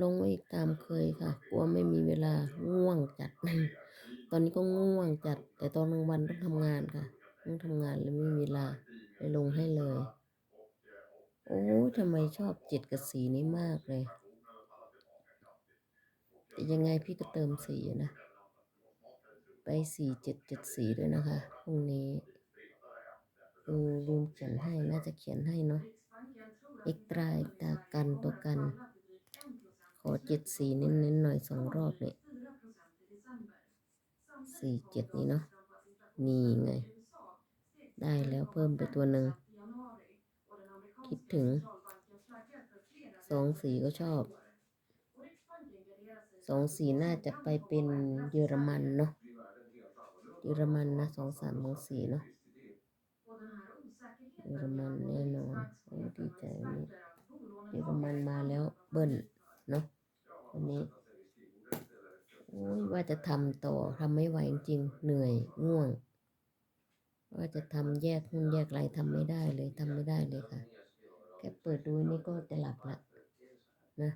ลงอีกตามเคยค่ะ กลัวไม่มีเวลาง่วงจัด ตอนนี้ก็ง่วงจัด แต่ตอนกลางวันต้องทำงานค่ะ ต้องทำงานเลยไม่มีเวลาเลยลงให้เลย โอ้ทำไมชอบเจ็ดกับสีนี้มากเลย แต่ยังไงพี่ก็เติมสีนะ ไปสี่เจ็ดเจ็ดสีด้วยนะคะพรุ่งนี้เออลืมเขียนให้ น่าจะเขียนให้เนาะเอกตราเอกตากันตัวกัน เจ็ดสีเน้นๆหน่อยสองรอบเลยสี่เจ็ดนี้เนาะนี่ไง ได้แล้วเพิ่มไปตัวหนึ่ง คิดถึงสองสีก็ชอบสองสีน่าจะไปเป็นเยอรมันเนาะเยอรมันนะสองสามสองสี่เนาะเยอรมันแน่นอนโอ้ดีใจนนี้เยอรมันมาแล้วเบิ้ล วันนี้โอ้ยว่าจะทำต่อทำไม่ไหวจริงเหนื่อยง่วง ว่าจะทำแยกหุ้นแยกอะไรทำไม่ได้เลยทำไม่ได้เลยค่ะ แค่เปิดดูนี่ก็จะหลับละนะ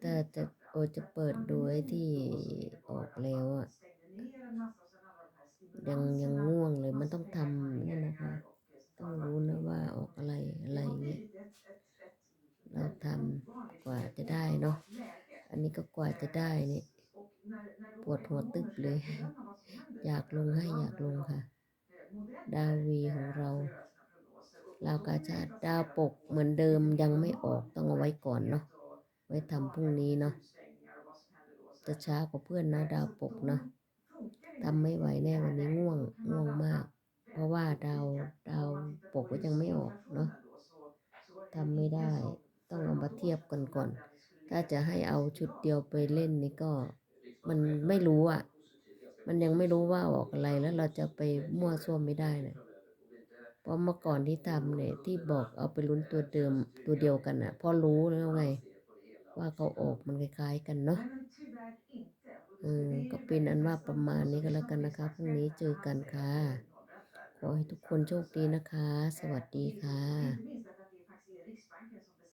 แต่จะโอจะเปิดดูไอ้ที่ออกแล้วอะยังยังง่วงเลยมันต้องทำนี่นะคะ ต้องรู้นะว่าออกอะไรอะไรเงี้ยเราทำ กว่าจะได้เนาะ อันนี้ก็กว่าจะได้นี่ปวดหัวตึบเลย อยากลงให้อยากลงค่ะ ดาวีของเราลาวกาชาติดาวปกเหมือนเดิมยังไม่ออกต้องเอาไว้ก่อนเนาะ ไว้ทำพรุ่งนี้เนาะ จะช้ากว่าเพื่อนนะดาวปกเนาะทำไม่ไหวแน่วันนี้ง่วงง่วงมาก เพราะว่าดาวดาวปกก็ยังไม่ออกเนาะทำไม่ได้ เอามาเทียบกันก่อน ถ้าจะให้เอาชุดเดียวไปเล่นนี่ก็มันไม่รู้อะ มันยังไม่รู้ว่าออกอะไรแล้วเราจะไปมั่วซั่วไม่ได้นะเพราะเมื่อก่อนที่ทำเนี่ยที่บอกเอาไปลุ้นตัวเดิมตัวเดียวกันอะเพอรู้แล้วไง ว่าเขาออกมันคล้ายๆกันเนาะอืมก็เป็นอันว่าประมาณนี้ก็แล้วกันนะคะพรุ่งนี้เจอกันค่ะ ขอให้ทุกคนโชคดีนะคะ สวัสดีค่ะ